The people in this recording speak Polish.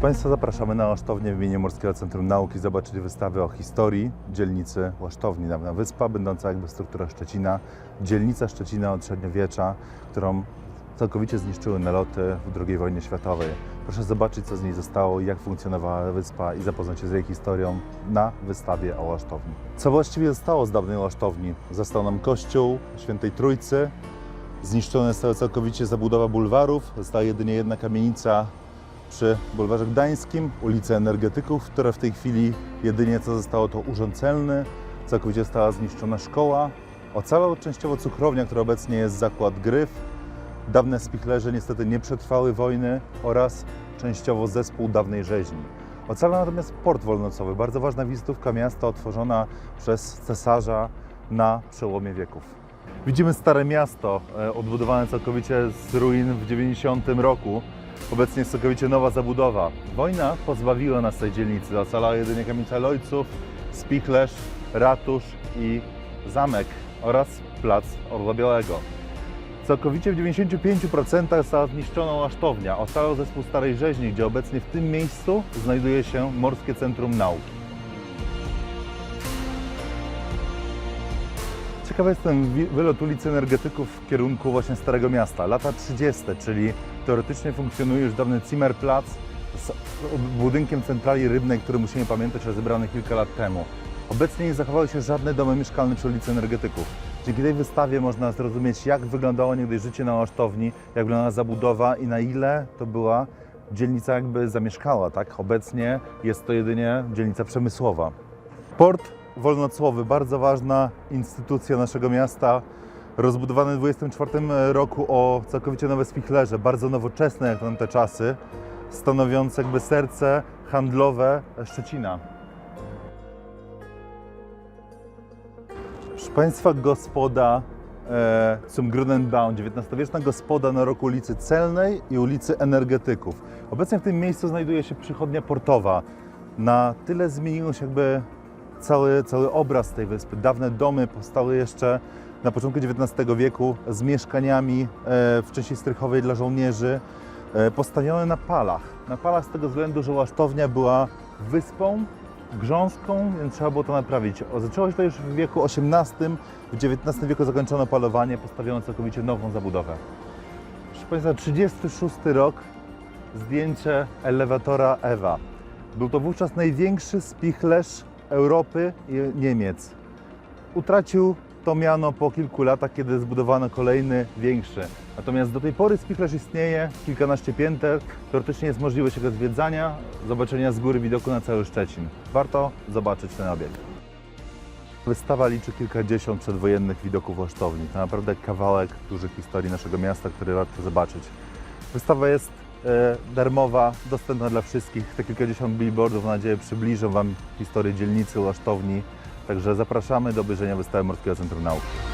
Państwa, zapraszamy na Łasztownię w imieniu Morskiego Centrum Nauki zobaczyć wystawę o historii dzielnicy Łasztowni. Dawna wyspa, będąca jakby w strukturach Szczecina. Dzielnica Szczecina od średniowiecza, którą całkowicie zniszczyły naloty w II wojnie światowej. Proszę zobaczyć, co z niej zostało, jak funkcjonowała wyspa i zapoznać się z jej historią na wystawie o Łasztowni. Co właściwie zostało z dawnej Łasztowni? Został nam kościół Świętej Trójcy, Zniszczona została całkowicie zabudowa bulwarów. Została jedynie jedna kamienica przy bulwarze gdańskim, ulicy Energetyków, które w tej chwili jedynie co zostało to urząd celny. Całkowicie została zniszczona szkoła. Ocalał częściowo cukrownia, która obecnie jest zakład Gryf. Dawne spichlerze niestety nie przetrwały wojny oraz częściowo zespół dawnej rzeźni. Ocalał natomiast port wolnocowy, bardzo ważna wizytówka miasta otworzona przez cesarza na przełomie wieków. Widzimy Stare Miasto, e, odbudowane całkowicie z ruin w 90 roku. Obecnie jest całkowicie nowa zabudowa. Wojna pozbawiła nas tej dzielnicy. Ocalała jedynie kamienica Lojców, Spichlerz, Ratusz i Zamek oraz Plac Orła Białego. Całkowicie w 95% została zniszczona łasztownia. Ocalał zespół Starej Rzeźni, gdzie obecnie w tym miejscu znajduje się Morskie Centrum Nauki. Ciekawy jestem wylot ulicy Energetyków w kierunku właśnie Starego Miasta. Lata 30., czyli teoretycznie funkcjonuje już dawny Zimmerplatz z budynkiem centrali rybnej, który musimy pamiętać, że zebrany kilka lat temu. Obecnie nie zachowały się żadne domy mieszkalne przy ulicy Energetyków. Dzięki tej wystawie można zrozumieć, jak wyglądało niegdyś życie na Łasztowni, jak wyglądała zabudowa i na ile to była dzielnica jakby zamieszkała. Tak? Obecnie jest to jedynie dzielnica przemysłowa. Port Wolnocłowy, bardzo ważna instytucja naszego miasta, rozbudowany w 24 roku o całkowicie nowe spichlerze, bardzo nowoczesne jak na te czasy, stanowiące jakby serce handlowe Szczecina. Proszę Państwa, gospoda e, zum Grunenbaum, XIX-wieczna gospoda na roku ulicy Celnej i ulicy Energetyków. Obecnie w tym miejscu znajduje się przychodnia portowa. Na tyle zmienił się jakby cały, cały obraz tej wyspy. Dawne domy powstały jeszcze na początku XIX wieku z mieszkaniami e, w części strychowej dla żołnierzy, e, postawione na palach. Na palach z tego względu, że Łasztownia była wyspą grząską, więc trzeba było to naprawić. Zaczęło się to już w wieku XVIII, w XIX wieku zakończono palowanie, postawiono całkowicie nową zabudowę. Proszę Państwa, 36 rok, zdjęcie elewatora Ewa. Był to wówczas największy spichlerz Europy i Niemiec. Utracił to miano po kilku latach, kiedy zbudowano kolejny, większy. Natomiast do tej pory spichlerz istnieje, kilkanaście pięter. Teoretycznie jest możliwość jego zwiedzania, zobaczenia z góry widoku na cały Szczecin. Warto zobaczyć ten obiekt. Wystawa liczy kilkadziesiąt przedwojennych widoków Łasztowni. To naprawdę kawałek dużej historii naszego miasta, który warto zobaczyć. Wystawa jest darmowa, dostępna dla wszystkich. Te kilkadziesiąt billboardów, mam nadzieję, przybliżą Wam historię dzielnicy Łasztowni. Także zapraszamy do obejrzenia wystawy Morskiego Centrum Nauki.